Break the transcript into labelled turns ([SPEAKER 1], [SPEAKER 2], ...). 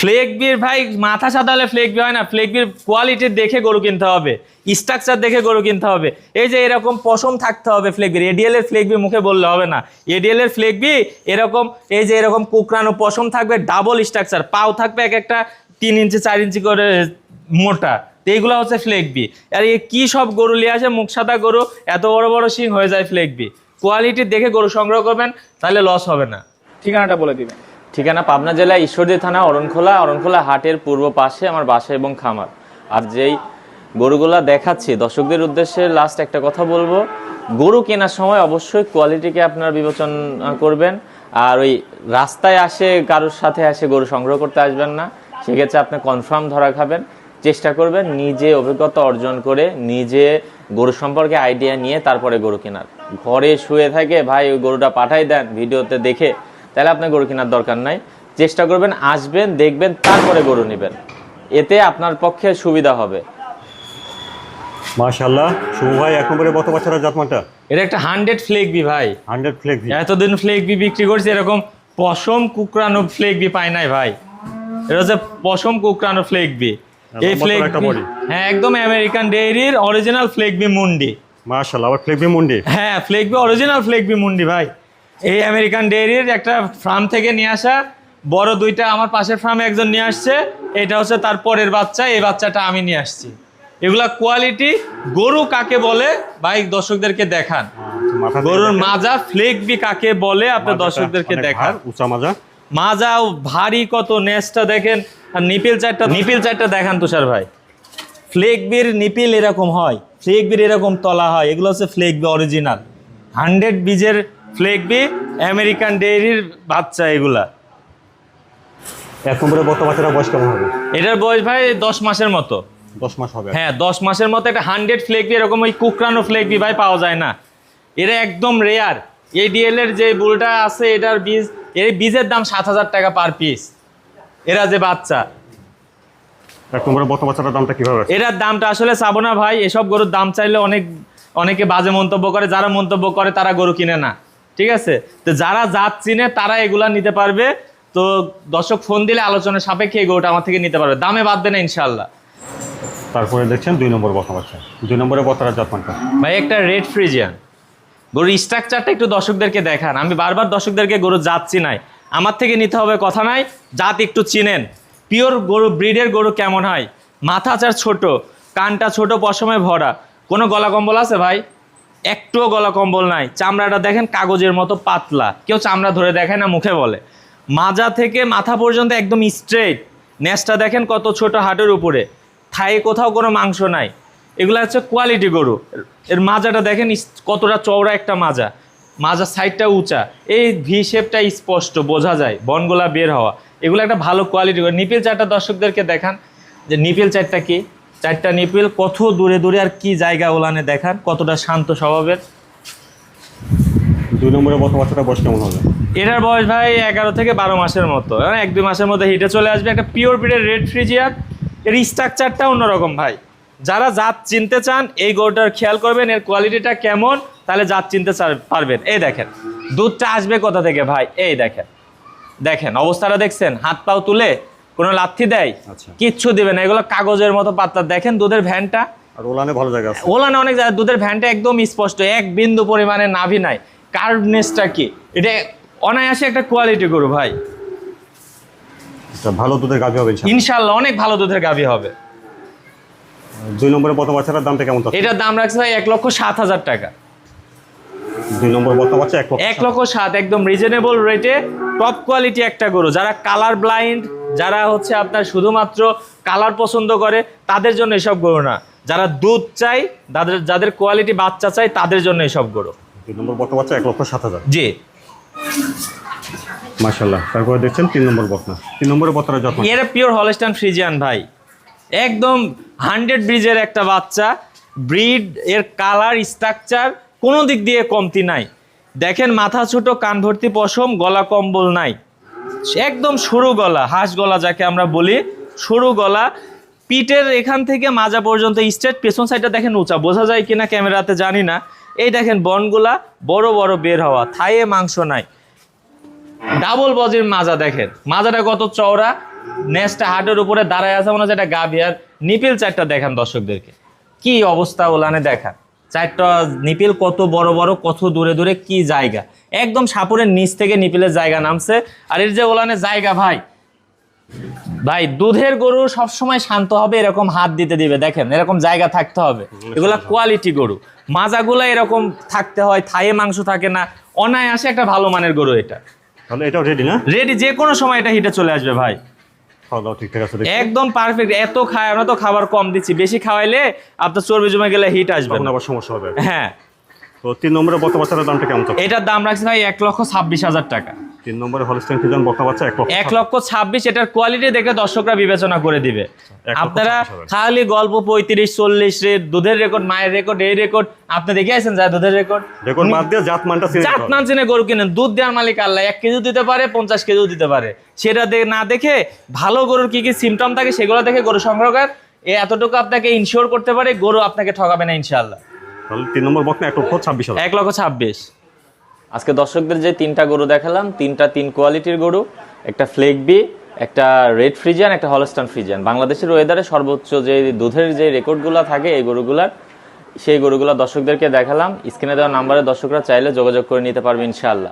[SPEAKER 1] ফ্লেকবির ভাই, মাথা সাদা হলে হয় না। ফ্লেকবির কোয়ালিটি দেখে গরু কিনতে হবে। স্ট্রাকচার দেখে গরু কিনতে হবে। এই যে এরকম পশম থাকতে হবে ফ্লেকবির। এডিএল এর ফ্লেকবি মুখে বললে হবে না। এডিএল এর ফ্লেকবি এরকম, এই যে এরকম কুকরানো পশম থাকবে ডাবল স্ট্রাকচার পাও থাকবে এক একটা তিন ইঞ্চি, চার ইঞ্চি করে মোটা। তো এইগুলো হচ্ছে ফ্লেকবি। আর এই কি সব গরু নিয়ে আসে? মুখ সাদা গরু, এত বড় বড় শিং হয়ে যায় ফ্লেকবি। কোয়ালিটি দেখে গরু সংগ্রহ করবেন, তাহলে লস হবে না।
[SPEAKER 2] ঠিকানাটা বলে দিবেন।
[SPEAKER 3] ঠিকানা পাবনা জেলা ঈশ্বরদী থানা, অরণখোলা অরণখোলা হাটের পূর্ব পাশে আমার বাসা এবং খামার। আর যেই গরুগুলা দেখাচ্ছি, দর্শকদের উদ্দেশ্যে লাস্ট একটা কথা বলব। গরু কেনার সময় অবশ্যই কোয়ালিটিকে আপনারা বিবেচনা করবেন। আর ওই রাস্তায় আসে, কারোর সাথে আসে গরু সংগ্রহ করতে আসবেন না। সেক্ষেত্রে আপনি কনফার্ম ধরা খাবেন। চেষ্টা করবেন নিজে অভিজ্ঞতা অর্জন করে, নিজে গরু সম্পর্কে আইডিয়া নিয়ে তারপরে গরু কেনার। ঘরে শুয়ে থাকে, ভাই, ওই গরুটা পাঠাই দেন, ভিডিওতে দেখে তাহলে আপনার গরু কেনার দরকার নাই। চেষ্টা করবেন আসবেন দেখবেন তারপরে গরু নেবেন। এতে আপনার পক্ষে সুবিধা হবে।
[SPEAKER 4] মাশাল্লাহ শুভ ভাই এক নম্বরে কত বছরের জাতমানটা?
[SPEAKER 1] এটা একটা হান্ড্রেড ফ্লেকবি ভাই।
[SPEAKER 4] হান্ড্রেড ফ্লেক
[SPEAKER 1] এতদিন ফ্লেক বি বিক্রি করছে এরকম পশম কুকরানো ফ্লেক বি পায় নাই ভাই। এটা হচ্ছে পশম কুকরানো এই ফ্লেক। হ্যাঁ একদম আমেরিকান ডেইরির অরিজিনাল মুন্ডি।
[SPEAKER 4] মাশাল্লাহ আবার ফ্লেক মুন্ডি?
[SPEAKER 1] হ্যাঁ অরিজিনাল মুন্ডি ভাই। এই আমেরিকান ডেয়ারির একটা ফার্ম থেকে নিয়ে আসা বড় দুইটা আমার পাশের ফার্মে একজন নিয়ে আসছে এটা হচ্ছে তার পরের বাচ্চা এই বাচ্চাটা আমি নিয়ে আসছি। এগুলা কোয়ালিটি গরু কাকে বলে? ভাই দর্শকদেরকে দেখান। গরুর মাজা ফ্লেক বি কাকে বলে? আপনি
[SPEAKER 4] মাজাটা
[SPEAKER 1] দর্শকদেরকে দেখান।
[SPEAKER 4] উঁচা মাজা।
[SPEAKER 1] মাজাও ভারী কত নেসটা দেখেন। আর নিপিল চারটা নিপিল চারটা দেখান তুষার ভাই। ফ্লেক বির নিপিল এরকম হয়। ফ্লেক বির এরকম তলা হয়। এগুলো হচ্ছে ফ্লেক বি অরিজিনাল হান্ড্রেড বীজের ফ্লেক বি আমেরিকান ডেইরির বাচ্চা এগুলা।
[SPEAKER 4] এক নম্বরে কত বছরের বয়স কেমন হবে?
[SPEAKER 1] এটার বয়স ভাই দশ মাসের মতো।
[SPEAKER 4] দশ মাস হবে?
[SPEAKER 1] হ্যাঁ দশ মাসের মতো একটা হান্ড্রেড ফ্লেক বি এরকম ওই কুকরানো ফ্লেক বি ভাই পাওয়া যায় না। এটা একদম রেয়ার এডিএল এর যে বুলটা আছে এটার বীজ এর বীজের দাম সাত হাজার টাকা পার পিস এরা যে বাচ্চা।
[SPEAKER 4] এক নম্বরে দামটা কীভাবে?
[SPEAKER 1] এটার দামটা আসলে চাবো না ভাই এসব গরুর দাম চাইলে অনেক অনেকে বাজে মন্তব্য করে যারা মন্তব্য করে তারা গরু কিনে না। ঠিক আছে? তো যারা জাত চিনে তারা এগুলা নিতে পারবে। তো দর্শক ফোন দিলে আলোচনা সাপেক্ষে এই গরুটা আমার থেকে নিতে পারবে। দামে বাঁধবে না ইনশাল্লাহ
[SPEAKER 4] তারপরে দেখছেন দুই নম্বর বসা বাচ্চা দুই নম্বরে বছরের জাতমানটা
[SPEAKER 1] ভাই একটা রেড ফ্রিজিয়ান গরুর স্ট্রাকচারটা একটু দর্শকদেরকে দেখান। আমি বারবার দর্শকদেরকে গরু জাত চিনাই। আমার থেকে নিতে হবে কথা নাই জাত একটু চিনেন। পিওর গরু ব্রিডের গরু কেমন হয়? মাথা চার ছোট কানটা ছোট পশমে ভরা। কোনো গলা কম্বল আছে ভাই? একটুও গলা কম্বল নাই। চামড়াটা দেখেন কাগজের মতো পাতলা। কেউ চামড়া ধরে দেখায় না, মুখে বলে। মাজা থেকে মাথা পর্যন্ত একদম স্ট্রেট নেসটা দেখেন কত ছোট হাটের উপরে। থায়ে কোথাও কোনো মাংস নাই। এগুলো হচ্ছে কোয়ালিটি গরু। এর মাজাটা দেখেন কতটা চওড়া একটা মাজা। মাজার সাইডটা উঁচা। এই ভি শেপটা স্পষ্ট, বোঝা যায়। বনগোলা বের হওয়া। এগুলো একটা ভালো কোয়ালিটি গরু। নিপিল চারটা দর্শকদেরকে দেখান যে নিপিল চারটা কি? চারটা নিপিল কত দূরে দূরে আর কি জায়গা ওলানে দেখান কতটা শান্ত স্বভাবের?
[SPEAKER 4] দুই নম্বরে কত বছরের বয়স কেমন হবে?
[SPEAKER 1] এটার বয়স ভাই এগারো থেকে বারো মাসের মতো। মানে এক দুই মাসের মধ্যে হিটে চলে আসবে। একটা পিওর ব্রিডের রেড ফ্রিজিয়ার এর স্ট্রাকচারটা অন্যরকম ভাই। যারা জাত চিনতে চান এই গরুটার খেয়াল করবেন এর কোয়ালিটিটা কেমন তাহলে জাত চিনতে পারবেন। এই দেখেন দুধটা আসবে কোথা থেকে ভাই? এই দেখেন। দেখেন অবস্থাটা দেখছেন? হাত পাও তুলে কোনো লাথি দেয়
[SPEAKER 4] আচ্ছা।
[SPEAKER 1] কিচ্ছু দিবে না। এগুলো কাগজের মতো পাতলা। দেখেন দুধের ভ্যানটা।
[SPEAKER 4] আর ওলানে ভালো জায়গা আছে।
[SPEAKER 1] ওলানে অনেক জায়গায় দুধের ভ্যানটা একদম স্পষ্ট। এক বিন্দু পরিমাণে নাভি নাই। কার্ভনেসটা কি? এটা অনায়াসে একটা কোয়ালিটি গরু ভাই।
[SPEAKER 4] আচ্ছা, ভালো দুধের গাভি হবে ইনশাল্লাহ।
[SPEAKER 1] ইনশাল্লাহ অনেক ভালো দুধের গাভী হবে।
[SPEAKER 4] দুই নম্বরে কত বছরের দামটা কেমন
[SPEAKER 1] এটার দাম রাখছে ভাই এক লক্ষ সাত হাজার টাকা।
[SPEAKER 4] দুই নম্বর বাচ্চা এক লক্ষ
[SPEAKER 1] সাত। একদম রিজনেবল রেটে টপ কোয়ালিটি একটা গরু। যারা কালার ব্লাইন্ড যারা হচ্ছে আপনার শুধুমাত্র কালার পছন্দ করে তাদের জন্য এসব গরু না। যারা দুধ চাই যাদের যাদের কোয়ালিটি বাচ্চা চাই তাদের জন্য এসব গরু।
[SPEAKER 4] দুই নম্বর বর্তা বাচ্চা এক লক্ষ সাত হাজার।
[SPEAKER 1] জি।
[SPEAKER 4] মাশাল্লাহ তারপরে দেখছেন তিন নম্বর বর্তা তিন নম্বরে বর্তার যত্ন
[SPEAKER 1] এর পিওর হলস্টান ফ্রিজিয়ান ভাই। একদম হান্ড্রেড ব্রিজের একটা বাচ্চা ব্রিড এর কালার স্ট্রাকচার কোনো দিক দিয়ে কমতি নাই। দেখেন মাথা ছোট কান ভর্তি পশম গলা কম্বল নাই। একদম সরু গলা, হাঁস গলা যাকে আমরা বলি, সরু গলা। পিঠের এখান থেকে মাজা পর্যন্ত স্ট্রেট পেছন সাইডটা দেখেন উঁচা, বোঝা যায় কিনা ক্যামেরাতে জানি না। এই দেখেন বনগুলা বড় বড় বের হওয়া থায়ে মাংস নাই। ডাবল বজির মাজা দেখেন। মাজাটা কত চওড়া নেক্সট হাটের উপরে দাঁড়ায় আছে, মনে হচ্ছে একটা গাভি। নিপিল চারটা দেখান দর্শকদেরকে। কি অবস্থা ওলানে দেখান। চারটা নিপিল কত বড় বড়, কত দূরে দূরে, কি জায়গা। একদম সাপুরের নিচ থেকে নিপিলের জায়গা নামছে। আর এর যে ওলানে জায়গা ভাই ভাই দুধের গরু সবসময় শান্ত হবে এরকম হাত দিতে দিবে দেখেন এরকম জায়গা থাকতে হবে। এগুলা কোয়ালিটি গরু। মাজাগুলা এরকম থাকতে হয় থায়ে মাংস থাকে না অনায়াসে একটা ভালো মানের গরু এটা।
[SPEAKER 4] তাহলে এটাও রেডি না?
[SPEAKER 1] রেডি যে কোনো সময় এটা হিটে চলে আসবে ভাই। একদম পারফেক্ট এত খায় আমরা তো খাবার কম দিচ্ছি বেশি খাওয়াইলে আপনার চর্বি জমে গেলে হিট আসবে
[SPEAKER 4] আবার সমস্যা হবে।
[SPEAKER 1] হ্যাঁ।
[SPEAKER 4] তো তিন নম্বরে বাচ্চার দামটা কেমন
[SPEAKER 1] এটার দাম রাখছি ভাই এক লক্ষ ছাব্বিশ হাজার টাকা।
[SPEAKER 4] তিন নম্বরে ফিজান বাচ্চা এক লক্ষ
[SPEAKER 1] এক লক্ষ ছাব্বিশ এটার কোয়ালিটি দেখে দর্শকরা বিবেচনা করে দিবে। আপনারা খালি গল্প পঁয়ত্রিশ চল্লিশ রে দুধের রেকর্ড মায়ের রেকর্ড এই রেকর্ড আপনি দেখে আছেন যা দুধের রেকর্ড
[SPEAKER 4] রেকর্ড বাদ দিয়ে জাত মানটা চিনে
[SPEAKER 1] জাত মান চিনে গরু কিনেন দুধ দেওয়ার মালিক আল্লাহ এক কেজি দিতে পারে পঞ্চাশ কেজিও দিতে পারে। সেটা না দেখে ভালো গরুর কি কি সিমটম থাকে সেগুলো দেখে গরু সংগ্রহকার এ এতটুকু আপনাকে ইনশিওর করতে পারে গরু আপনাকে ঠকাবে না ইনশাল্লাহ
[SPEAKER 3] আজকে দর্শকদের যে তিনটা গরু দেখালাম, তিনটা তিন কোয়ালিটির গরু, একটা ফ্লেগবি একটা রেড ফ্রিজিয়ান একটা হলস্টান ফ্রিজিয়ান বাংলাদেশের ওয়েদারে সর্বোচ্চ যে দুধের যে রেকর্ডগুলো থাকে এই গরুগুলার, সেই গরুগুলো দর্শকদেরকে দেখালাম। স্ক্রিনে দেওয়া নাম্বারে দর্শকরা চাইলে যোগাযোগ করে নিতে পারবে ইনশাআল্লাহ।